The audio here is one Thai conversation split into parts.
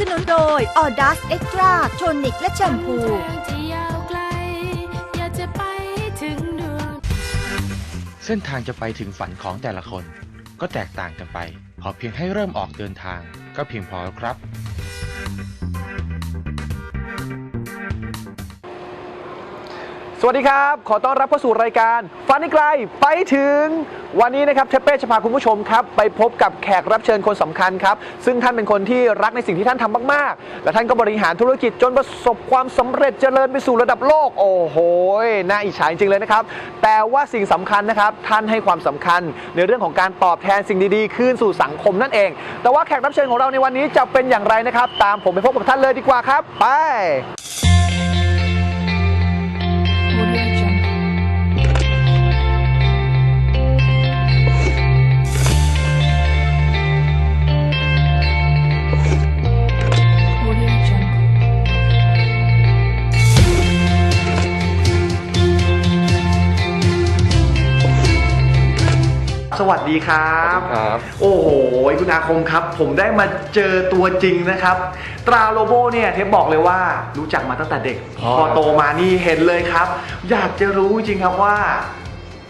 สนับสนุนโดยออดัสเอ็กตร้าโทนิกและแชมพูเส้นทางจะไปถึงฝันของแต่ละคน ก็แตกต่างกันไปพอเพียงให้เริ่มออกเดินทาง ก็เพียงพอแล้วครับ สวัสดีครับ ขอต้อนรับเข้าสู่รายการฟันให้ไกลไปถึง วันนี้นะครับเทปเป้จะพาคุณผู้ชมครับ ไปพบกับแขกรับเชิญคนสำคัญครับ ซึ่งท่านเป็นคนที่รักในสิ่งที่ท่านทำมาก ๆ และท่านก็บริหารธุรกิจจนประสบความสำเร็จเจริญไปสู่ระดับโลก โอ้โหน่าอิจฉาจริงๆเลยนะครับ แต่ว่าสิ่งสำคัญนะครับ ท่านให้ความสำคัญในเรื่องของการตอบแทนสิ่งดีๆ คืนสู่สังคมนั่นเอง แต่ว่าแขกรับเชิญของเราในวันนี้จะเป็นอย่างไรนะครับ ตามผมไปพบกับท่านเลยดีกว่าครับ ไป สวัสดีครับ ครับ โอ้โหคุณอาคมครับ ผมได้มาเจอตัวจริงนะครับ ตราโลโบเนี่ยเทปบอกเลยว่ารู้จักมาตั้งแต่เด็ก อ๋อ พอโตมานี่เห็นเลยครับ อยากจะรู้จริงครับว่า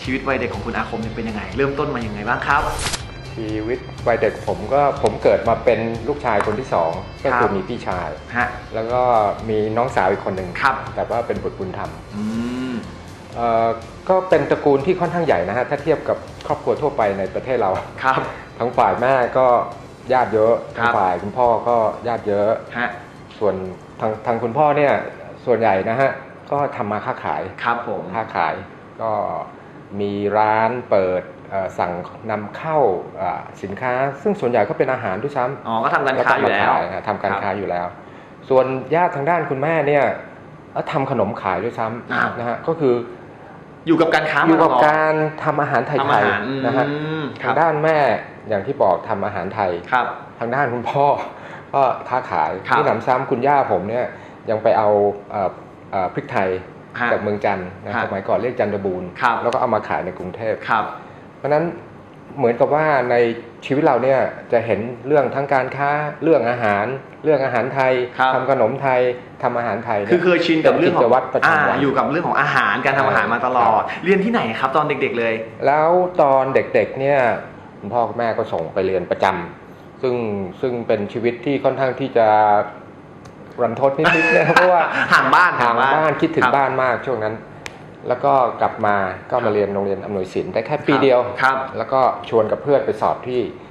ชีวิตวัยเด็กของคุณอาคมเนี่ยเป็นยังไง เริ่มต้นมาอย่างไงบ้างครับ ชีวิตวัยเด็กผมก็ผมเกิดมาเป็นลูกชายคนที่สองก็ครับคือมีพี่ชาย ฮะ แล้วก็มีน้องสาวอีกคนหนึ่งครับ แต่ว่าเป็นบุตรบุญธรรม อืมเอ่อ ก็เป็นตระกูลที่ค่อนข้างใหญ่นะฮะถ้าเทียบกับครอบครัวทั่วไปในประเทศเราครับ ทั้งฝ่ายแม่ก็ญาติเยอะครับทั้งฝ่ายคุณพ่อก็ญาติเยอะ ฮะส่วนทางทางคุณพ่อเนี่ยส่วนใหญ่นะฮะก็ทำมาค้าขาย ครับผม ค้าขายก็มีร้านเปิดเอ่อสั่งนำเข้าอ่าสินค้า ซึ่งส่วนใหญ่ก็เป็นอาหารด้วยซ้ำอ๋อ ก็ทำการค้าอยู่แล้วขายนะทำการค้าอยู่แล้ว ส่วนญาติทางด้านคุณแม่เนี่ยเอ่อทำขนมขายด้วยซ้อ้าวำนะฮะก็คือ อยู่กับการค้าอยู่กับมาตลอดการทำอาหารไททำอายหารๆนะฮะอืมคทารับงด้านแม่อย่างที่บอกทำอาหารไทยครับทางด้านคุณพ่อก็ค้าขายครับที่หนำซ้ำคุณย่าผมเนี่ยยังไปเอาเอ่อเอ่อพริกไทยฮะจากเมืองจันทร์นะฮะสมัยก่อนเรียกจันทบูรณ์ครับแล้วก็เอามาขายในกรุงเทพครับเพราะฉะนั้น เหมือนกับว่าในชีวิตเราเนี่ยจะเห็นเรื่องทั้งการค้าเรื่องอาหาร เรื่องอาหารไทยครับทำขนมไทยทำอาหารไทยนี่คือเคยชินกับเรื่องขป็องกิจวัตรประอ่าจำวันอยู่กับเรื่องของอาหารการทำอาหารมาตลอด เรียนที่ไหนครับตอนเด็กๆเลย แล้วตอนเด็กๆเนี่ยคุณพ่อคุณแม่ก็ส่งไปเรียนประจำซึ่งซึ่งเป็นชีวิตที่ค่อนข้างที่จะรันทดนิดๆนะ เพราะว่าห่างบ้านห่างบ้านคิดถึคงรับ บ้านมากช่วงนั้น แล้วก็กลับมาก็มาเรียนโรงเรียนอำนวยสินได้แค่ปีเดียวครับ แล้วก็ชวนกับเพื่อนไปสอบที่เอ่อ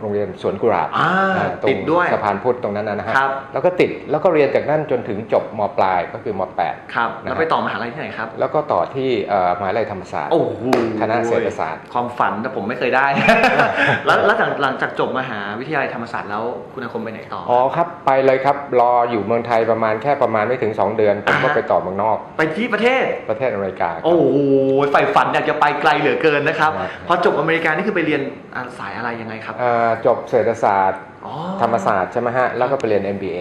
โรงเรียนสวนกุหลาบอ่าอ่าตรงติดด้วยสะพานพุทธตรงนั้นนะฮะครับแล้วก็ติดแล้วก็เรียนจากนั่นจนถึงจบมปลายก็คือมแปดครับนะฮะแล้วไปต่อมหาลัยที่ไหนครับ แล้วก็ต่อที่เอ่อมหาวิทยาลัยธรรมศาสตร์โอ้โหคณะเศรษฐศาสตร์ ความฝันแต่ผมไม่เคยได้ แล้วแล้วหลังหลังจากจบมหาวิทยาลัยธรรมศาสตร์แล้วคุณอาคมไปไหนต่อออ๋อครับไปเลยครับรออยู่เมืองไทยประมาณแค่ประมาณไม่ถึง 2 เดือนผมก็อ่าฮะไปต่อเมืองนอก ไปที่ประเทศประเทศอเมริกาครับโอ้โหใฝ่ฝันอยากจะไปไกลเหลือเกินนะครับครับพอจบอเมริกานี่คือไปเรียนอ่าสายอะไรยังไงครับอ่าจบเศรษฐศาสตร์อ๋อธรรมศาสตร์ใช่ไหมฮะ แล้วก็ไปเรียน MBA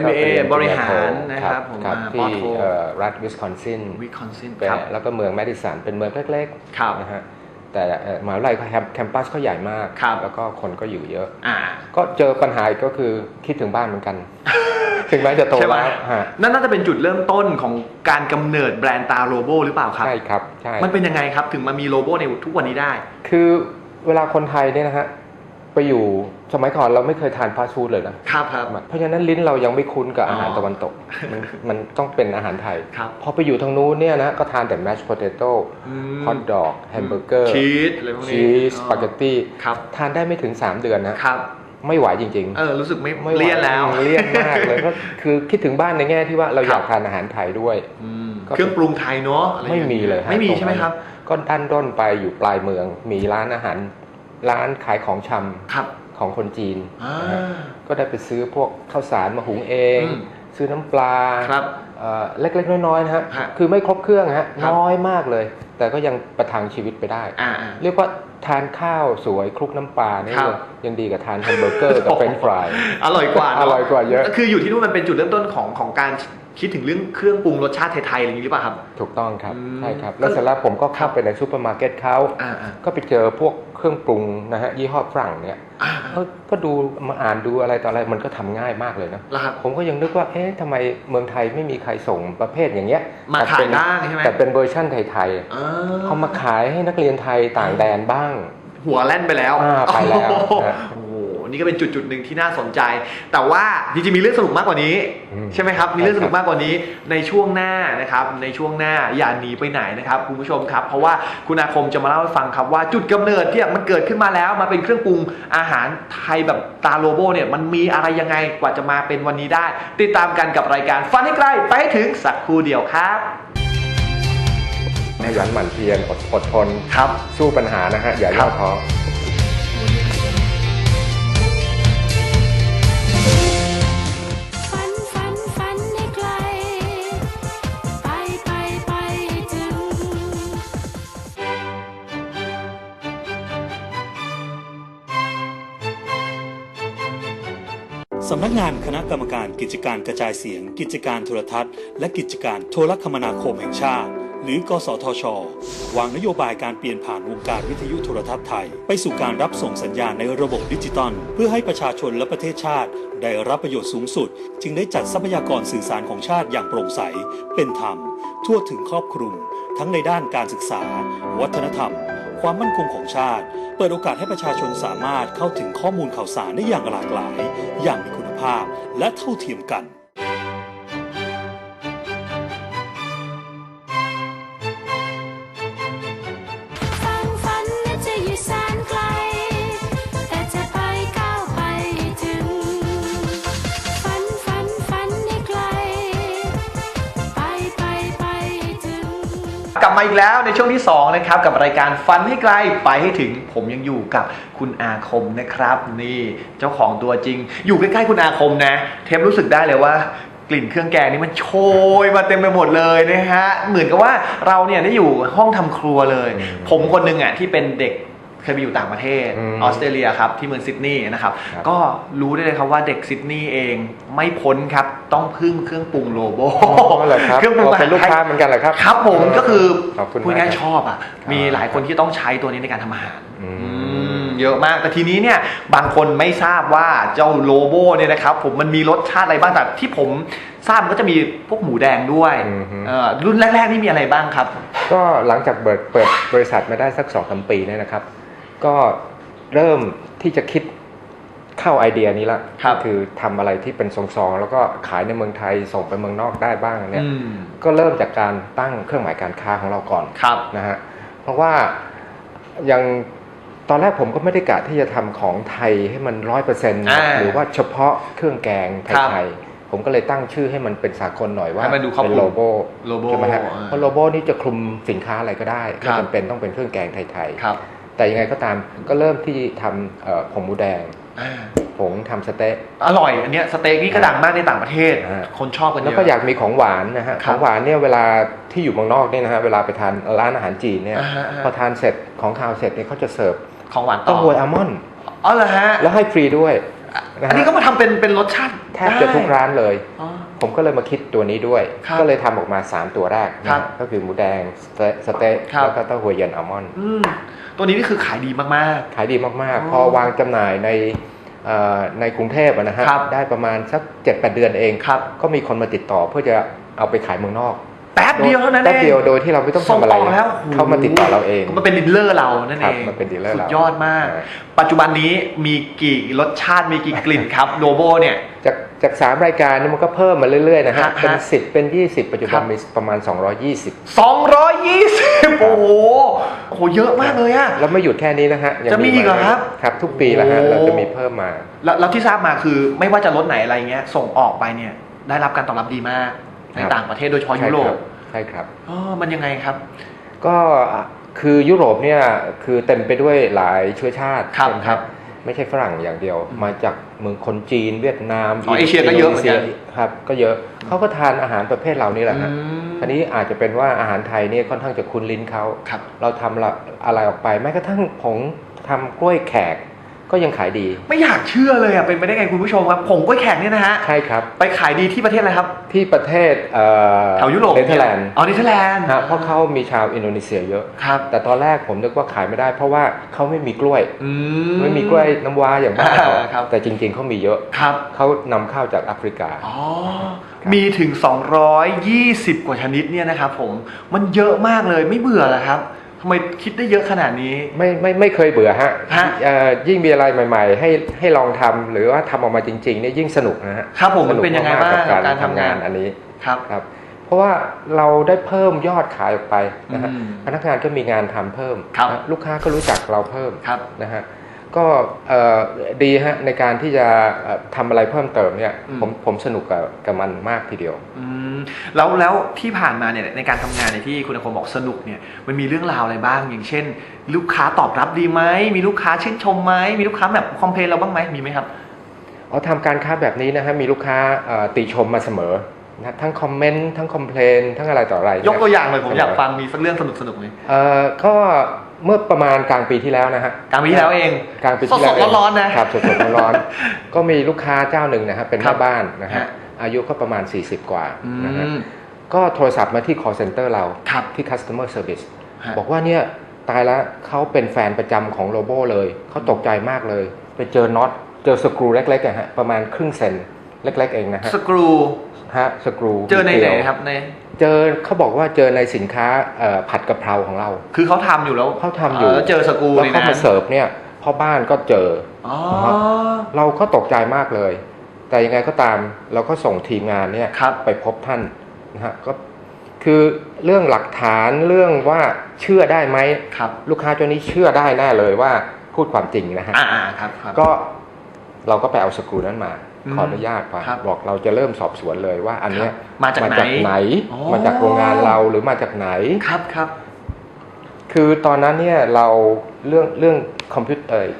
MBA ก็ไปเยนบริหารปญญโทนะครับผมครับอ่าที่ปอโทเอ่อรัฐวิสคอนซินวิคอนซินเป็นครับแล้วก็เมืองแมดิสันเป็นเมืองเล็กครับๆนะฮะแต่เอ่อมหาวิทยาลัยเขาแคมแคมปัสเขาใหญ่มากครับแล้วก็คนก็อยู่เยอะอ่าก็เจอปัญหาอีกก็คือคิดถึงบ้านเหมือนกันถึงแม้จะโตใช่ไหมแล้วฮะนั่นน่าจะเป็นจุดเริ่มต้นของการกำเนิดแบรนด์ตาโลโบหรือเปล่าครับ ใช่ครับ ใช่ มันเป็นยังไงครับ ถึงมามีโลโบในทุกวันนี้ได้ คือเวลาคนไทยเนี่ยนะฮะ ไปอยู่สมัยก่อนเราไม่เคยทานฟาสต์ฟู้ดเลยนะครับครับ เพราะฉะนั้นลิ้นเรายังไม่คุ้นกับอาหารอ๋อตะวันตก มันมันต้องเป็นอาหารไทย ครับพอไปอยู่ทางนู้นเนี่ยนะก็ทานแต่แมชโพเตโต้อืมฮอทดอกแฮมเบอร์เกอร์ชีสอะไรพวกนี้ชีสอ๋อสปาเกตตี้ครับทานได้ไม่ถึง 3 เดือนนะครับไม่ไหวจริงเออ รู้สึกไม่ๆไม่ไหวเลี่ยนแล้ว เลี่ยนมากเลย ก็คือคิดถึงบ้านในแง่ที่ว่าเราครับอยากทานอาหารไทยด้วยอืมก็เครื่องปรุงไทยเนาะอะรไม่อย่างมีงี้เลยฮะไม่มีตงนั้นใช่ไหมครับ ก็ดันด้นไปอยู่ปลายเมือง มีร้านอาหาร ร้านขายของชำครับของคนจีนอ่า นะฮะก็ได้ไปซื้อพวกข้าวสารมาหุงเอง อืม ซื้อน้ำปลาครับ เอ่อเล็กๆน้อยๆนะฮะฮะคือไม่ครบเครื่องฮะครับ น้อยมากเลย แต่ก็ยังประทังชีวิตไปได้ อ่าอ่าเรียกว่าทานข้าวสวยคลุกน้ำปลาเนี่ยครับ ยังดีกับทานแฮมเบอร์เกอร์กับเฟรนช์ฟราย อร่อยกว่าเนะอร่อยกว่าเยอะคืออยู่ที่นู่นมันเป็นจุดเริ่มต้นของของการคิดถึงเรื่องเครื่องปรุงรสชาติไทยๆอะไรอย่างนี้หรือเปล่าครับ ถูกต้องครับ อืม ใช่ครับ แล้วเสร็จแล้วผมก็เข้าไปในซูเปอร์มาร์เก็ตเขา อ่าอ่า ก็ไปเจอพวก เครื่องปรุงนะฮะยี่ห้อฝรั่งเนี่ยอ่าก็ก็ดูมาอ่านดูอะไรต่ออะไรมันก็ทำง่ายมากเลยนะแล้วครับผมก็ยังนึกว่าเอ๊ะทำไมเมืองไทยไม่มีใครส่งประเภทอย่างเงี้ยมาแต่ขายเป็นบ้างใช่ไหมแต่เป็นเวอร์ชั่นไทยอ่ๆเขามาขายให้นักเรียนไทยต่างแดนบ้าง หัวแล่นไปแล้วอ่าไปแล้วโอ้โหฮะโอ้โหนี่ก็เป็นจุดจุดหนึ่งที่น่าสนใจ แต่ว่าจริงๆมีเรื่องสนุกมากกว่านี้อืมใช่ไหมครับ มีเรื่องใช่สครับนุกมากกว่านี้ในช่วงหน้านะครับ ในช่วงหน้าอย่าหนีไปไหนนะครับคุณผู้ชมครับ เพราะว่าคุณอาคมจะมาเล่าให้ฟังครับว่าจุดกำเนิดที่มันเกิดขึ้นมาแล้วมาเป็นเครื่องปรุงอาหารไทยแบบตาโลโบเนี่ยมันมีอะไรยังไงกว่าจะมาเป็นวันนี้ได้ ติดตามกันกับรายการฟันให้ใกล้ไปให้ถึงสักครู่เดียวครับขยันหมั่นเพียรอดอดทนครับสู้ปัญหานะฮะอย่าย่อท้อำนักงานคณะกรรมการกิจการกระจายเสียง กิจการโทรทัศน์ และกิจการโทรคมนาคมแห่งชาติ หรือ กสทช วางนโยบายการเปลี่ยนผ่านวงการวิทยุโทรทัศน์ไทย ไปสู่การรับส่งสัญญาณในระบบดิจิตอลเพื่อให้ประชาชนและประเทศชาติ ได้รับประโยชน์สูงสุด จึงได้จัดทรัพยากรสื่อสารของชาติอย่างโปร่งใส เป็นธรรม ทั่วถึงครอบคลุม ทั้งในด้านการศึกษา วัฒนธรรม ความมั่นคงของชาติ เปิดโอกาสให้ประชาชนสามารถเข้าถึงข้อมูลข่าวสารได้อย่างหลากหลาย อย่างมีคุณภาพและเท่าเทียมกัน กลับมาอีกแล้วในช่วงที่2นะครับกับรายการฟันให้ไกลไปให้ถึงผมยังอยู่กับคุณอาคมนะครับ นี่เจ้าของตัวจริง อยู่ใกล้ๆคุณอาคมนะ เทปรู้สึกได้เลยว่ากลิ่นเครื่องแกงนี่มันโชยมาเต็มไปหมดเลยนะฮะเหมือนกับว่าเราเนี่ยได้อยู่ห้องทำครัวเลยอืมผมคนหนึ่งอะที่เป็นเด็ก เคยไปอยู่ต่างประเทศอืมออสเตรเลียครับที่เมืองซิดนีย์นะครับครับก็รู้ได้เลยครับว่าเด็กซิดนีย์เองไม่พ้นครับต้องพึ่งเครื่องปรุงโลโบอ๋อเหรอครับเครื่องปรุงอ๋อเป็นลูกค้าเหมือนกันเหรอครับครับผมก็คือขอบคุณพูดง่ายมากๆชอบอะครับมีหลายคนที่ต้องใช้ตัวนี้ในการทำอาหารอืมอืมเยอะมากแต่ทีนี้เนี่ยบางคนไม่ทราบว่าเจ้าโลโบเนี่ยนะครับผมมันมีรสชาติอะไรบ้างแต่ที่ผมทราบมันก็จะมีพวกหมูแดงด้วยอือฮึเอ่อรุ่นแรกๆนี่มีอะไรบ้างครับ ก็หลังจากเปิดเปิดบริษัทมาได้สักสองสามปีเนี่ยนะครับ ก็เริ่มที่จะคิดเข้าไอเดียนี้ละครับก็คือทำอะไรที่เป็นซองๆแล้วก็ขายในเมืองไทยส่งไปเมืองนอกได้บ้างเนี่ยอืมก็เริ่มจากการตั้งเครื่องหมายการค้าของเราก่อนครับนะฮะเพราะว่ายังตอนแรกผมก็ไม่ได้กะที่จะทำของไทยให้มันร้อยเปอร์เซ็นต์อ่าหรือว่าเฉพาะเครื่องแกงไครับทยๆผมก็เลยตั้งชื่อให้มันเป็นสากลหน่อยว่าให้มันดูครอบคลุมเป็นโลโบโลโบใช่ไหมฮะอ่าเพราะโลโบนี่จะคลุมสินค้าอะไรก็ได้ครัไม่บจำเป็นต้องเป็นเครื่องแกงไทยครับๆ แต่ยังไงก็ตามก็เริ่มที่ทำเอ่อผงหมูแดงอ่าผงทำสเต๊ะอร่อย อันเนี้ยสเต็กนี่ก็ดังมากในต่างประเทศอ่าคนชอบกันเยแล้วอะก็อยากมีของหวานนะฮะคขรับองหวานเนี่ยเวลาที่อยู่เมืองนอกเนี่ยนะฮะ เวลาไปทานร้านอาหารจีนเนี่ยอ่าฮะอ่าฮะพอทานเสร็จของคาวเสร็จเนี่ยเขาจะเสิร์ฟของหวานต่เต้าอหวยอัลมอนด์อ๋อเหรอฮะ แล้วให้ฟรีด้วยนะอันนี้ฮะก็มาทำเป็นเป็นรสชาติแทบจะทุกร้านเลยอ๋อ ผมก็เลยมาคิดตัวนี้ด้วยครับก็เลยทำออกมา 3 ตัวแรกนะครัฮะบก็คือหมูแดงสเต๊ะสเต๊ะครับแล้วก็เต้าหวยเย็นอัลมอนด์อืมตัวนี้นี่คือขายดีมากขายดีมากอ๋อๆพอวางจำหน่ายในเอ่อในกรุงเทพอะนะฮะครับได้ประมาณสัก7-8เดือนเองครับก็มีคนมาติดต่อเพื่อจะเอาไปขายเมืองนอกแป๊บเดียวเท่านั้นแป๊บเองเดียวโดยที่เราไม่ต้องทำอะไรส่งออกแล้วเขามาติดต่อเราเองมันเป็นดีลเลอร์เรานั่นครัเอบงมันเป็นดีลเลอร์สุเราดยอดมากใช่ปัจจุบันนี้มีกี่รสชาติมีกี่กลิ่นครับโลโบเนี่ยจาก จากสามรายการเนี่ยมันก็เพิ่มมาเรื่อยๆนะฮะ ฮะเป็นฮะสิบเป็นยี่สิบปัจจุบันครับมีประมาณ 220 220 โอ้โหโอ้โหเยอะมากเลยอะ แล้วไม่หยุดแค่นี้นะฮะยังจะมีอีกเหรอครับครับ ทุกปีแหละฮะ โอ้เราจะมีเพิ่มมา แล้วแล้วที่ทราบมาคือไม่ว่าจะรถไหนอะไรเงี้ยส่งออกไปเนี่ยได้รับการตอบรับดีมากในครับ ต่างประเทศโดยเฉพาะยุโรปใช่ครับ อ๋อมันยังไงครับ ก็คือยุโรปเนี่ยคือเต็มไปด้วยหลายเชื้อชาติครับใช่ไหมครับ ไม่ใช่ฝรั่งอย่างเดียวอืมมาจากเมืองคนจีนเวียดนามอ๋อเอเชียก็เยอะเหมือนกันโดซีครับ ก็เยอะเขาก็ทานอาหารประเภทเหล่านี้แหละฮะอืมทีนี้อาจจะเป็นว่าอาหารไทยเนี่ยค่อนข้างจะคุ้นลิ้นเขาครับเราทำละอะไรออกไปแม้กระทั่งผงทำกล้วยแขก ก็ยังขายดี ไม่อยากเชื่อเลยอะเป็นไปได้ไงคุณผู้ชมครับผงกล้วยแขกเนี่ยนะฮะใช่ครับ ไปขายดีที่ประเทศอะไรครับ ที่ประเทศเอ่อแถวยุโรปเนเธอร์แลนด์อ๋อเนเธอร์แลนด์ฮะเพราะเขามีชาวอินโดนีเซียเยอะ ครับแต่ตอนแรกผมนึกว่าขายไม่ได้ เพราะว่าเขาไม่มีกล้วย อืไม่มีกล้วยน้ำว้าอย่างบ้านเราอ่าครับ แต่จริงๆเขามีเยอะ ครับเขานำเข้าจากแอฟริกา อ๋อมีถึง 220 กว่าชนิดเนี่ยนะครับผมมันเยอะมากเลยไม่เบื่อเหรอครับ ทำไมคิดได้เยอะขนาดนี้ ไม่ไม่ไม่เคยเบื่อฮะฮะ เอ่อยิ่งมีอะไรใหม่ ๆ ให้ให้ลองทำหรือว่าทำออกมาจริงๆเนี่ยยิ่งสนุกนะฮะครับผมสมันนุกเป็นยังไงมากๆบ้างกับการการทำทำงางานนอันนี้ครับ ครับ เพราะว่าเราได้เพิ่มยอดขายออกไปนะฮะอืมพนักงานก็มีงานทำเพิ่มครับ นะลูกค้าก็รู้จักเราเพิ่มครับ นะฮะ ก็เอ่อดีฮะในการที่จะเอ่อทำอะไรเพิ่มเติมเนี่ยอืมผมผมสนุกกับกับมันมากทีเดียวอืมแล้วแล้วที่ผ่านมาเนี่ยในการทำงานเนี่ยที่คุณอาคมบอกสนุกเนี่ยมันมีเรื่องราวอะไรบ้าง อย่างเช่น ลูกค้าตอบรับดีไหมมีลูกค้าชื่นชมไหมมีลูกค้าแบบคอมเพลนเราบ้างไหมมีไหมครับเอาทำการค้าแบบนี้นะฮะมีลูกค้าเอ่อติชมมาเสมอนะทั้งคอมเมนต์ทั้งคอมเพลนทั้งอะไรต่ออะไรยกตัวอย่างเลยผมสอยากฟังมีสักเรื่องสนุกสนุกๆเลยเอ่อก็ เมื่อประมาณกลางปีที่แล้วนะฮะกลางปีที่แล้วเองกลางปีที่แล้วสดๆร้อนๆนะครับสดๆร้อนๆก็มีลูกค้าเจ้าหนึ่งนะฮะเป็นครัแม่บบ้านนะฮะฮะอายุก็ประมาณ 40 กว่าอืนะฮะมก็โทรศัพท์มาที่ call center เราครับที่ customer service ฮะบอกว่าเนี่ยตายแล้วเขาเป็นแฟนประจำของโลโบเลยเขาตกใจมากเลย ไปเจอน็อตเจอสกรูเล็กๆอะฮะประมาณครึ่งเซนเล็ก ๆ เองนะฮะสกรูฮะสกรูเจอในไหนดียวครับใน เจอเขาบอกว่าเจอในสินค้าเอ่อผัดกะเพราของเรา คือเขาทำอยู่แล้วเขาทำอยู่แล้วเจอสกรูแล้วในเขานั้มานเสิร์ฟเนี่ยพ่อบ้านก็เจออ๋อเราก็ตกใจมากเลย แต่ยังไงก็ตามเราก็ส่งทีมงานเนี่ยครับไปพบท่านนะฮะก็คือเรื่องหลักฐานเรื่องว่าเชื่อได้ไหมครับ ลูกค้าเจ้านี้เชื่อได้แน่เลยว่าพูดความจริงนะฮะอ่าๆครับครับก็เราก็ไปเอาสกรูนั้นมาอืม ขออนุญาตไปครับบอกเราจะเริ่มสอบสวนเลยว่า อันเนี้ยครับมาจากไหนไหนอ๋อมาจากโรงงานเราหรือมาจากไหนครับครับ คือตอนนั้นเนี่ยเราเรื่องเรื่องคอมพิวเตอร์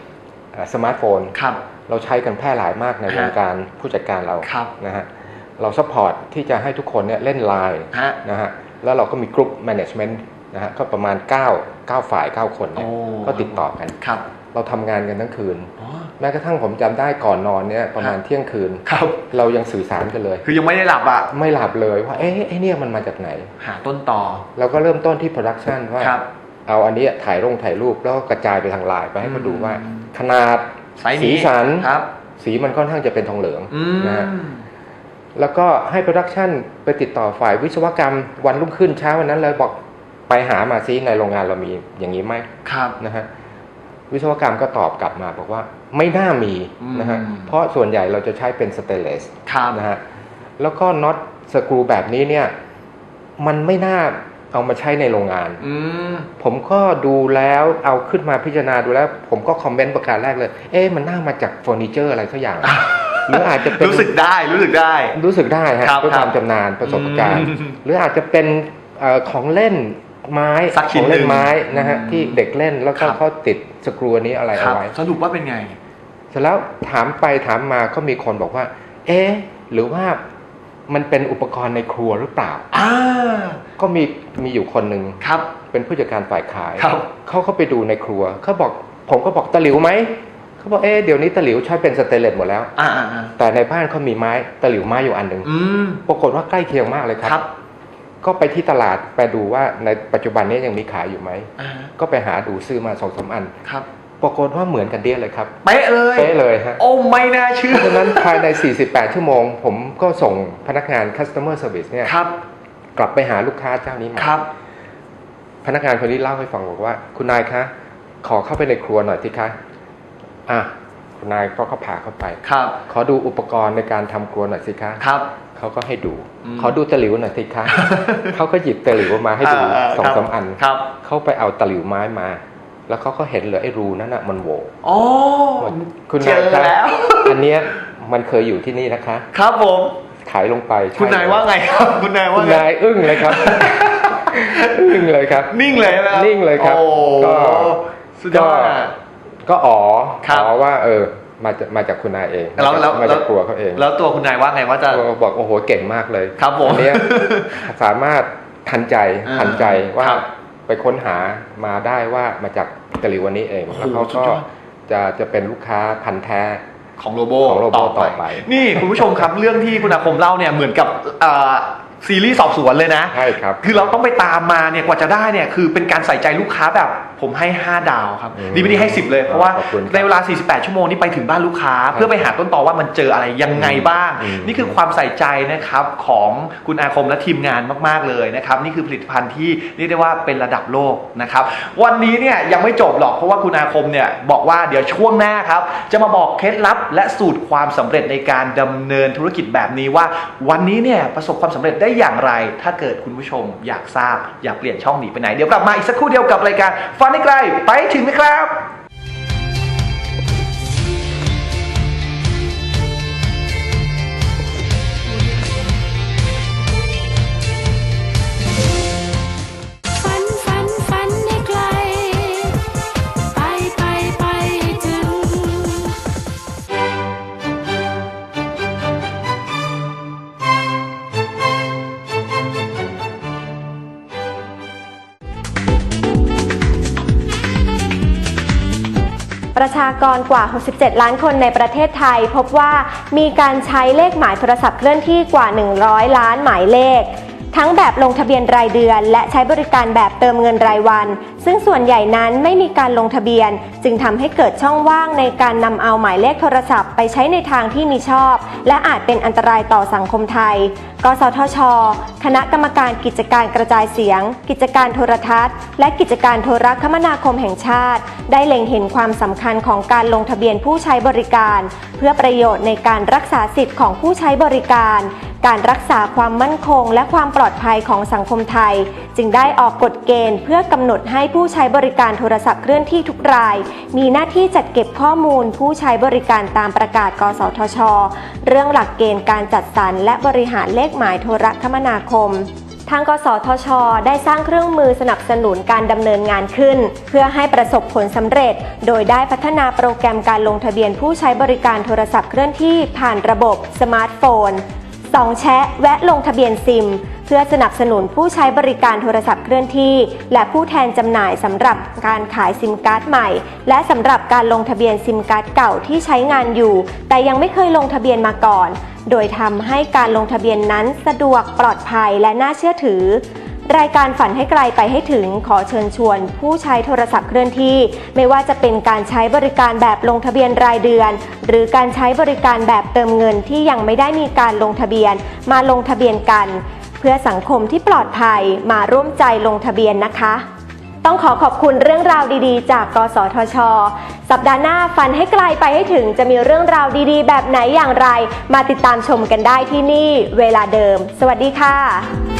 เอ่อสมาร์ทโฟนครับเราใช้กันแพร่หลายมากในฮะวงการผู้จัดการเราครับนะฮะเราซัพพอร์ตที่จะให้ทุกคนเนี่ยเล่นไลน์ฮะนะฮะแล้วเราก็มีกลุ่มแมネจเมนต์นะฮะก็ประมาณ 9 9 ฝ่าย 9 คนเนี่ยโอ้ก็ติดต่อกันครับเราทำงานกันทั้งคืนอ๋อแม้กระทั่งผมจำได้ก่อนนอนเนี่ยประมาณฮะเที่ยงคืนครับเรายังสื่อสารกันเลย คือยังไม่ได้หลับอะไม่หลับเลยว่าเอ๊ะไอ้เนี่ยมันมาจากไหน หาต้นต่อเราก็เริ่มต้นที่โปรดักชันว่าครับเอาอันเนี้ยถ่ายลงถ่ายรูปแล้วก็กระจายไปทางไลน์ไปให้เขาดูว่าอืมขนาดไซส์สีนี้สันครับ สีมันค่อนข้างจะเป็นทองเหลืองอืมนะฮะแล้วก็ให้โปรดักชันไปติดต่อฝ่ายวิศวกรรมวันรุ่งขึ้นเช้าวันนั้นเลยบอกไปหามาซิในโรงงานเรามีอย่างนี้ไหมครับนะฮะ วิศวกรรมก็ตอบกลับมาบอกว่าไม่น่ามีอืมนะฮะเพราะส่วนใหญ่เราจะใช้เป็นสเตนเลสครับนะฮะแล้วก็น็อตสกรูแบบนี้เนี่ยมันไม่น่าเอามาใช้ในโรงงานอืมผมก็ดูแล้วเอาขึ้นมาพิจารณาดูแล้ว ผมก็คอมเมนต์ประการแรกเลย เอ๊ะมันน่ามาจากเฟอร์นิเจอร์อะไรสักอย่างหรืออาจจะเป็นรู้สึกได้รู้สึกได้ รู้สึกได้ฮะครับด้วยความครับชำนาญประสบการณ์อืมหรืออาจจะเป็นเอ่อของเล่น ไม้สักชิ้ขนองเล่หนึ่นงไม้นะฮะอืมที่เด็กเล่นแล้วก็ครับเขาติดสกรูอันนี้อะไรครัเอาบไว้ สรุปว่าเป็นไง เสร็จแล้วถามไปถามมาก็มีคนบอกว่า เอ๊ะหรือว่ามันเป็นอุปกรณ์ในครัวหรือเปล่า อ่า ก็มีมีอยู่คนหนึ่งครับ เป็นผู้จัดการฝ่ายขายครับ เขาเข้าไปดูในครัวเขาบอกผมก็บอกตะหลิวไหมเขาบอกเอ๊ะเดี๋ยวนี้ตะหลิวใช้เป็นสเตนเลสหมดแล้ว อ่าอ่าอ่าแต่ในบ้านเขามีไม้ตะหลิวไม้อยู่อันหนึ่งอืม ปรากฏว่าใกล้เคียงมากเลยครับครับ ก็ไปที่ตลาดไปดูว่าในปัจจุบันนี้ยังมีขายอยู่ไหมอ่าก็ไปหาดูซื้อมาสองสามอันครับปรากฏว่าเหมือนกันเดียเลยครับ เป๊ะเลย เป๊ะเลยฮะ โอ้ไม่น่าเชื่เพอราะฉะนั้นภายใน 48 ชั่วโมง ผมก็ส่งพนักงาน customer service เนี่ยครับ กลับไปหาลูกค้าเจ้านี้ใหม่ครับ พนักงานคนนี้เล่าให้ฟังบอกว่า คุณนายคะ ขอเข้าไปในครัวหน่อยสิคะ อะ คุณนายก็เขาพาเข้าไป ครับ ขอดูอุปกรณ์ในการทำครัวหน่อยสิคะ ครับ เขาก็ให้ดูอืมขอดูตะหลิวหน่อยสิคะเขาก็หยิบตะหลิวมาให้ดูอ่าสองครับสามอันครับเขาไปเอาตะหลิวไม้มา แล้วเขาก็เห็นเลยไอ้รูนั่นน่ะมันโหวอ๋อคุณเจนายอคะแล้วอันเนี้ยมันเคยอยู่ที่นี่นะคะ ครับผมขายลงไปใช่คุณนายเลยว่าไงครับคุณนายคุว่าณไงนายอึ้งเลยครับอึ้งเลยครับ นิ่งเลยใช่ไหมครับนิ่งเลยครับโอ้ก็สุดยอดอะก็อ๋อครับอ๋อว่าเออ มาจากมาจากคุณนายเองแล้วแล้วมาจากครัวเขาเอง แล้วตัวคุณนายว่าไงว่าจะก็บอกโอ้โหเก่งมากเลยครับผมอันเนี้ยสามารถทันใจอ่าทันใจว่าครับไปค้นหามาได้ว่ามาจากตะหลิววันนี้เองโอ้โหแล้วเขาสุดก็ยอดจะจะเป็นลูกค้าพันธุ์แท้ของโรโบของโรโบต่อไป นี่คุณผู้ชมครับเรื่องที่คุณอาคมเล่าเนี่ยเหมือนกับเอ่อซีรีส์สอบสวนเลยนะ ใช่ครับ คือเราต้องไปตามมาเนี่ยกว่าจะได้เนี่ยคือเป็นการใส่ใจลูกค้าแบบ ผมให้ 5 ดาวครับอืมดีไม่ดีให้ 10 เลย เพราะว่าขอบคุณครับในเวลา 48 ชั่วโมงนี้ไปถึงบ้านลูกค้า เพื่อไปหาต้นตอว่ามันเจออะไรยังไงบ้าง อืม นี่คือความใส่ใจนะครับของคุณอาคมและทีมงานมาก ๆ เลยนะครับ นี่คือผลิตภัณฑ์ที่เรียกได้ว่าเป็นระดับโลกนะครับ วันนี้เนี่ยยังไม่จบหรอกเพราะว่าคุณอาคมเนี่ยบอกว่าเดี๋ยวช่วงหน้าครับ จะมาบอกเคล็ดลับ และสูตรความสำเร็จในการดำเนินธุรกิจแบบนี้ว่า วันนี้เนี่ยประสบความสำเร็จได้อย่างไร ถ้าเกิดคุณผู้ชมอยากทราบ อยากเปลี่ยนช่องหนีไปไหนเดี๋ยวกลับมาอีกสักครู่เดียวกับรายการฟังได้ไกล ไปถึงนะครับ ชากรกว่า 67 ล้านคนในประเทศไทย พบว่ามีการใช้เลขหมายโทรศัพท์เคลื่อนที่กว่า 100 ล้านหมายเลข ทั้งแบบลงทะเบียนรายเดือน และใช้บริการแบบเติมเงินรายวัน ซึ่งส่วนใหญ่นั้นไม่มีการลงทะเบียน จึงทำให้เกิดช่องว่างในการนำเอาหมายเลขโทรศัพท์ไปใช้ในทางที่มีชอบ และอาจเป็นอันตรายต่อสังคมไทย กสทช คณะกรรมการกิจการกระจายเสียง กิจการโทรทัศน์ และกิจการโทรคมนาคมแห่งชาติ ได้เล็งเห็นความสำคัญของการลงทะเบียนผู้ใช้บริการ เพื่อประโยชน์ในการรักษาสิทธิ์ของผู้ใช้บริการ การรักษาความมั่นคง และความปลอดภัยของสังคมไทย จึงได้ออกกฎเกณฑ์ เพื่อกำหนดให้ผู้ใช้บริการโทรศัพท์เคลื่อนที่ทุกราย มีหน้าที่จัดเก็บข้อมูล ผู้ใช้บริการตามประกาศ กสทช เรื่องหลักเกณฑ์การจัดสรรและบริหารเลขหมายโทรคมนาคมทางกสทช ได้สร้างเครื่องมือสนับสนุนการดำเนินงานขึ้น เพื่อให้ประสบผลสำเร็จ โดยได้พัฒนาโปรแกรมการลงทะเบียนผู้ใช้บริการโทรศัพท์เคลื่อนที่ผ่านระบบสมาร์ทโฟน สองแชะแวะลงทะเบียนซิม เพื่อสนับสนุนผู้ใช้บริการโทรศัพท์เคลื่อนที่ และผู้แทนจำหน่ายสำหรับการขายซิมการ์ดใหม่ และสำหรับการลงทะเบียนซิมการ์ดเก่าที่ใช้งานอยู่ แต่ยังไม่เคยลงทะเบียนมาก่อน โดยทำให้การลงทะเบียนนั้นสะดวกปลอดภัยและน่าเชื่อถือ รายการฝันให้ไกลไปให้ถึงขอเชิญชวน ผู้ใช้โทรศัพท์เคลื่อนที่ ไม่ว่าจะเป็นการใช้บริการแบบลงทะเบียนรายเดือน หรือการใช้บริการแบบเติมเงินที่ยังไม่ได้มีการลงทะเบียน มาลงทะเบียนกัน เพื่อสังคมที่ปลอดภัยมาร่วมใจลงทะเบียนนะคะ ต้องขอขอบคุณเรื่องราวดีๆ จาก กสทช สัปดาห์หน้าฟันให้ไกลไปให้ถึงจะมีเรื่องราวดีๆ แบบไหนอย่างไร มาติดตามชมกันได้ที่นี่ เวลาเดิม สวัสดีค่ะ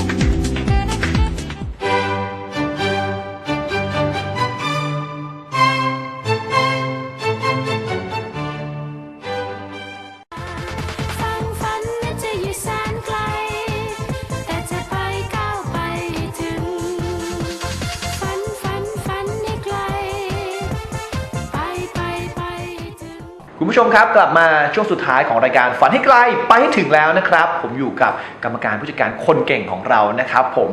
คุณผู้ชมครับกลับมาช่วงสุดท้ายของรายการฝันให้ไกลไปให้ถึงแล้วนะครับ ผมอยู่กับกรรมการผู้จัดการคนเก่งของเรานะครับ ผม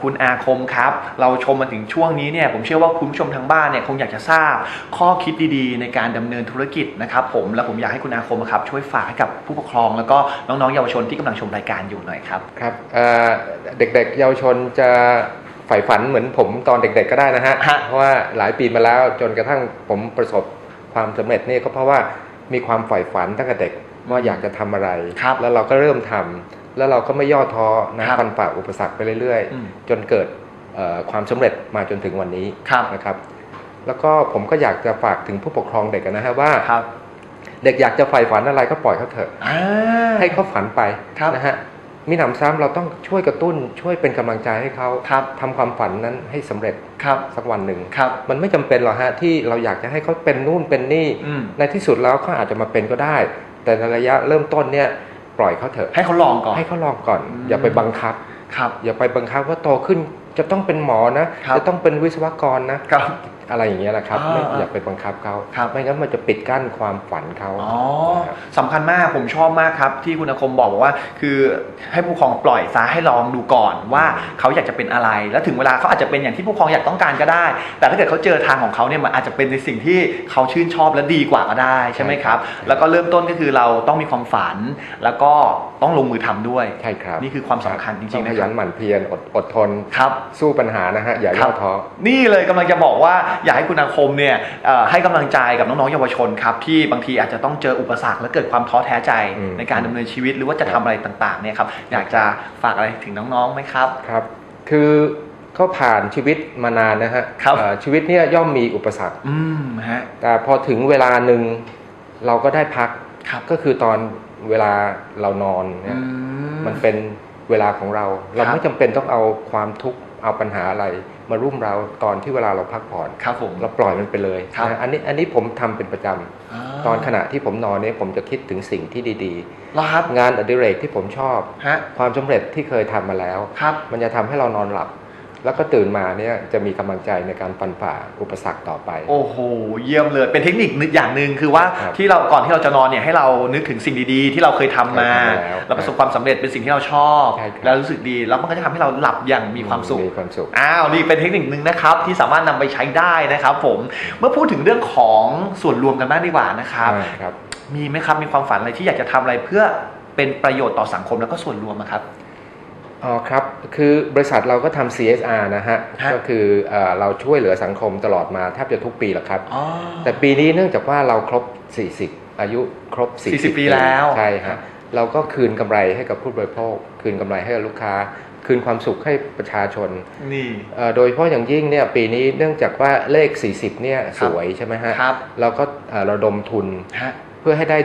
คุณอาคมครับ เราชมมาถึงช่วงนี้เนี่ยผมเชื่อว่าคุณผู้ชมทางบ้านเนี่ยคงอยากจะทราบข้อคิดดีๆ ในการดำเนินธุรกิจนะครับผมและผมอยากให้คุณอาคมครับช่วยฝากให้กับผู้ปกครอง แล้วก็น้องๆเยาวชนที่กำลังชมรายการอยู่หน่อยครับครับเอ่อเด็กๆ เยาวชนจะใฝ่ฝันเหมือนผมตอนเด็ก ๆ ก็ได้นะฮะฮะเพราะว่าหลายปีมาแล้วจนกระทั่งผมประสบความสำเร็จนี่ก็เพราะว่า มีความใฝ่ฝันตั้งแต่เด็กว่าอยากจะทำอะไรครับแล้วเราก็เริ่มทำแล้วเราก็ไม่ย่อท้อนะครับฟันฝ่าอุปสรรคไปเรื่อยอืมๆจนเกิดเอ่อความสำเร็จมาจนถึงวันนี้ครับนะครับ แล้วก็ผมก็อยากจะฝากถึงผู้ปกครองเด็กนะฮะว่าครับเด็กอยากจะใฝ่ฝันอะไรก็ปล่อยเขาเถอะอ่าให้เขาฝันไปครับนะฮะ มีหนำซ้ำเราต้องช่วยกระตุ้นช่วยเป็นกำลังใจให้เขาครับทำความฝันนั้นให้สำเร็จครับสักวันหนึ่งครับ มันไม่จำเป็นหรอกฮะที่เราอยากจะให้เขาเป็นนู่นเป็นนี่อืมในที่สุดแล้วเขาอาจจะมาเป็นก็ได้ แต่ในระยะเริ่มต้นเนี่ยปล่อยเขาเถอะให้เขาลองก่อนให้เขาลองก่อนอืมอย่าไปบังคับครับ อย่าไปบังคับว่าโตขึ้นจะต้องเป็นหมอนะครับจะต้องเป็นวิศวกรนะครับอะไรอย่างเงี้ยนะครับอ่าไม่อย่าไปบังคับเขาครับไม่งั้นมันจะปิดกั้นความฝันเขาอ๋อนะครับสำคัญมากผมชอบมากครับ ที่คุณอาคมบอกว่า คือให้ผู้ปกครองปล่อยซะให้ลองดูก่อนว่าเขาอยากจะเป็นอะไร แล้วถึงเวลาเขาอาจจะเป็นอย่างที่ผู้ปกครองอยากต้องการก็ได้ แต่ถ้าเกิดเขาเจอทางของเขาเนี่ยมันอาจจะเป็นในสิ่งที่เขาชื่นชอบและดีกว่าก็ได้ใช่ไหมครับ แล้วก็เริ่มต้นก็คือเราต้องมีความฝัน แล้วก็ต้องลงมือทำด้วยใช่ครับนี่คือความสำคัญจต้ริองๆขนะคยัรับนหมั่นเพียรอดอดทนครับสู้ปัญหานะฮะอย่าครัย่บอท้อนี่เลยกำลังจะบอกว่าอยากให้คุณอาคมเนี่ยเอ่อให้กำลังใจกับน้องๆเยาวชนครับที่บางทีอาจจะต้องเจออุปสรรคและเกิดความท้อแท้ใจอืมในการดำเนินชีวิตหรือว่าจะทำอะไรต่างๆเนี่ยครับอยากจะฝากอะไรถึงน้องๆไหมครับครับ คือเขาผ่านชีวิตมานานนะฮะครับเอ่อชีวิตเนี่ยย่อมมีอุปสรรคอืมฮะแต่พอถึงเวลาหนึ่งเราก็ได้พักครับก็คือตอนเวลาเรานอนอืเนี่ยมมันเป็นเวลาของเรา เราครับไม่จำเป็นต้องเอาความทุกข์เอาปัญหาอะไร มารุ่มเราตอนที่เวลาเราพักผ่อนครับผมเราปล่อยมันไปเลยครับนะอันนี้อันนี้ผมทำเป็นประจำตอนขณะที่ผมนอนเนี่ยผมจะคิดถึงสิ่งที่ดีเหรอครับๆงานอดิเรกที่ผมชอบฮะความสำเร็จที่เคยทำมาแล้วครับมันจะทำให้เรานอนหลับ แล้วก็ตื่นมาเนี่ยจะมีกำลังใจในการฟันฝ่าอุปสรรคต่อไป โอ้โห เยี่ยมเลย เป็นเทคนิคนึกอย่างหนึ่งคือว่าครับที่เราก่อนที่เราจะนอนเนี่ยให้เรานึกถึงสิ่งดีๆ ที่เราเคยทำมาเคยทำมาแล้วแล้วประสบความสำเร็จเป็นสิ่งที่เราชอบใช่ครับแล้วรู้สึกดีแล้วมันก็จะทำให้เราหลับอย่างมีความสุขมีความสุขอ้าวนี่เป็นเทคนิคหนึ่งนะครับที่สามารถนำไปใช้ได้นะครับ ผมเมื่อพูดถึงเรื่องของส่วนรวมกันบ้างดีกว่านะครับอ่าครับมีไหมครับมีความฝันอะไรที่อยากจะทำอะไรเพื่อเป็นประโยชน์ต่อสังคมแล้วก็ส่วนรวมอะครับ อ๋อครับ คือบริษัทเราก็ทำ CSR นะฮะ ฮะ ก็คือเออเราช่วยเหลือสังคมตลอดมาแทบจะทุกปีแหละครับ อ๋อ แต่ปีนี้เนื่องจากว่าเราครบ 40 อายุครบ 40 40ปีแล้ว ใช่ฮะ เราก็คืนกำไรให้กับผู้บริโภค คืนกำไรให้กับลูกค้า คืนความสุขให้ประชาชนนี่ เอ่อโดยเฉพาะอย่างยิ่งเนี่ยปีนี้เนื่องจากว่าเลข 40 เนี่ยสวยใช่ไหมฮะ ครับ เราก็เอ่อระดมทุนฮะ เพื่อให้ได้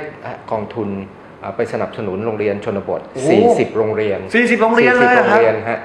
กองทุนเอ่อ ไปสนับสนุนโรงเรียนชนบท โอ้ 40 โรงเรียน40โรงเรียนเลย40เหรโรองครับ เรียนฮะ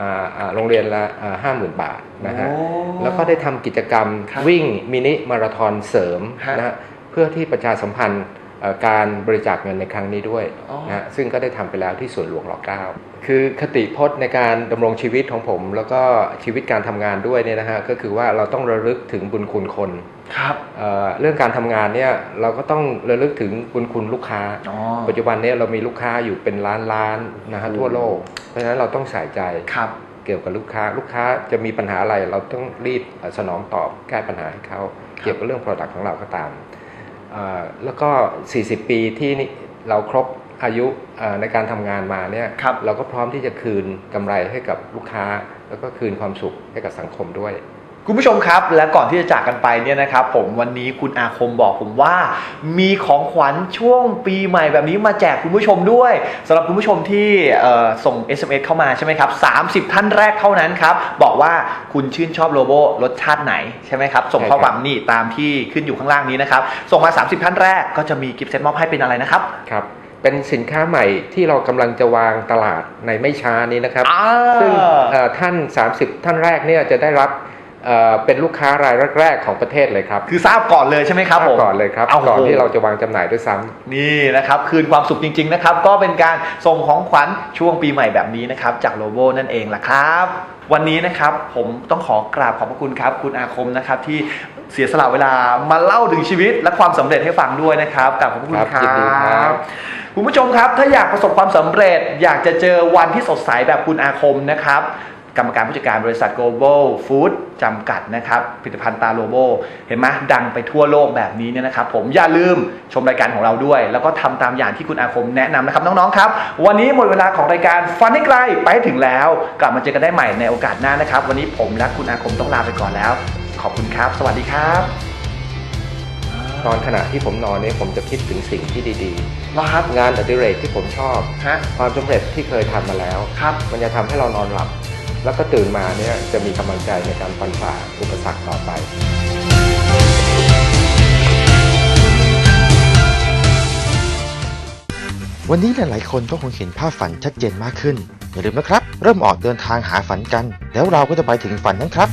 อ่าอ่าโรงเรียนละห้าหมื่นบาทนะฮะ โอ้แล้วก็ได้ทำกิจกรรมครับวิ่งมินิมาราธอนเสริมฮะนะฮะเพื่อที่ประชาสัมพันธ์เอ่อการบริจาคเงินในครั้งนี้ด้วยอ๋อ นะฮะซึ่งก็ได้ทำไปแล้วที่สวนหลวงรอเก้าคือคติพจน์ในการดำรงชีวิตของผม แล้วก็ชีวิตการทำงานด้วยเนี่ยนะฮะก็คือว่าเราต้องระลึกถึงบุญคุณคน ครับเอ่อเรื่องการทำงานเนี่ยเราก็ต้องระลึกถึงบุญคุณลูกค้าอ๋อปัจจุบันเนี้เรามีลูกค้าอยู่เป็นล้านล้านๆนะฮะโอ้ทั่วโลก เพราะฉะนั้นเราต้องใส่ใจครับเกี่ยวกับลูกค้า ลูกค้าจะมีปัญหาอะไร เราต้องรีบเอ่อสนองตอบแก้ปัญหาให้เขาเกี่ยวกับเรื่อง Product ของเราก็ตามเอ่อแล้วก็ 40 ปีที่นี่เราครบอายุเอ่อในการทำงานมาเนี่ยครับเราก็พร้อมที่จะคืนกำไรให้กับลูกค้า แล้วก็คืนความสุขให้กับสังคมด้วย คุณผู้ชมครับ และก่อนที่จะจากกันไปเนี่ยนะครับ ผมวันนี้คุณอาคมบอกผมว่า มีของขวัญช่วงปีใหม่แบบนี้มาแจกคุณผู้ชมด้วยสำหรับคุณผู้ชมที่เอ่อส่ง SMS เข้ามาใช่ไหมครับ30 ท่านแรกเท่านั้นครับ บอกว่าคุณชื่นชอบโลโบรสชาติไหนใช่ไหมครับ ส่งข้อความนี่ตามที่ขึ้นอยู่ข้างล่างนี้นะครับ ส่งมา 30 ท่านแรกก็จะมีกิฟต์เซตมอบให้เป็นอะไรนะครับครับเป็นสินค้าใหม่ที่เรากำลังจะวางตลาดในไม่ช้านี้นะครับอ่าซึ่งเอ่อท่าน 30 ท่านแรกเนี่ยจะได้รับ เอ่อเป็นลูกค้ารายแรกๆของประเทศเลยครับ คือทราบก่อนเลยใช่ไหมครับผมก่อนเลยครับเอาก่อนโหที่เราจะวางจำหน่ายด้วยซ้ำนี่นะครับคืนความสุขจริง ๆ นะครับ ก็เป็นการส่งของขวัญช่วงปีใหม่แบบนี้นะครับ จากโลโบนั่นเองล่ะครับ วันนี้นะครับผมต้องขอกราบขอบพระคุณครับ คุณอาคมนะครับที่เสียสละเวลามาเล่าถึงชีวิตและความสำเร็จให้ฟังด้วยนะครับกราบขอบพระคุณคครัรัยินดีครับบคุณผู้ชมครับ ถ้าอยากประสบความสำเร็จ อยากจะเจอวันที่สดใสแบบคุณอาคมนะครับ กรรมการผู้จัดการบริษัท global food จำกัดนะครับผลิตภัณฑ์ตาโลโบ เห็นไหมดังไปทั่วโลกแบบนี้เนี่ยนะครับ ผมอย่าลืมชมรายการของเราด้วย แล้วก็ทำตามอย่างที่คุณอาคมแนะนำนะครับน้อง ๆ ครับ วันนี้หมดเวลาของรายการฟันให้ไกลไปให้ถึงแล้ว กลับมาเจอกันได้ใหม่ในโอกาสหน้านะครับ วันนี้ผมและคุณอาคมต้องลาไปก่อนแล้ว ขอบคุณครับ สวัสดีครับอ่านอนขณะที่ผมนอนเนี่ยผมจะคิดถึงสิ่งที่ดีรอครับๆ งานอดิเรกที่ผมชอบ ฮะความสำเร็จที่เคยทำมาแล้ว ครับ มันจะทำให้เรานอนหลับ แล้วก็ตื่นมาเนี่ยจะมีกำลังใจในการฟันฝ่าอุปสรรคต่อไปวันนี้หลาย ๆ คนก็คงเห็นภาพฝันชัดเจนมากขึ้น อย่าลืมนะครับ เริ่มออกเดินทางหาฝันกัน แล้วเราก็จะไปถึงฝันนั้นครับ